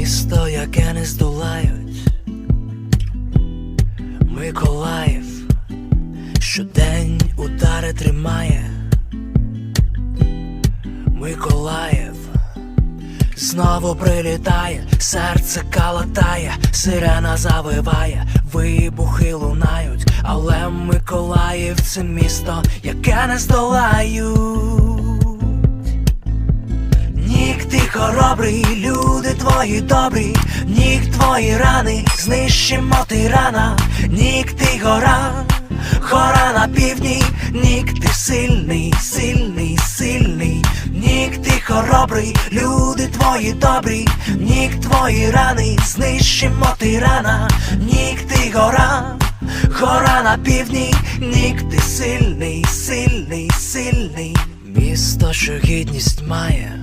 Місто, яке не здолають, Миколаїв, щодень удари тримає. Миколаїв знову прилітає, серце калатає, сирена завиває, вибухи лунають, але Миколаїв це місто, яке не здолають. Ти хоробрий, люди твої добрі, нік твої рани, знищимо тирана, нік ти гора, гора на півдні, нік ти сильний, сильний, сильний, нік ти хоробрий, люди твої добрі, нік твої рани, знищимо тирана, нік ти гора, гора на півдні, нік ти сильний, сильний, сильний, місто, що гідність має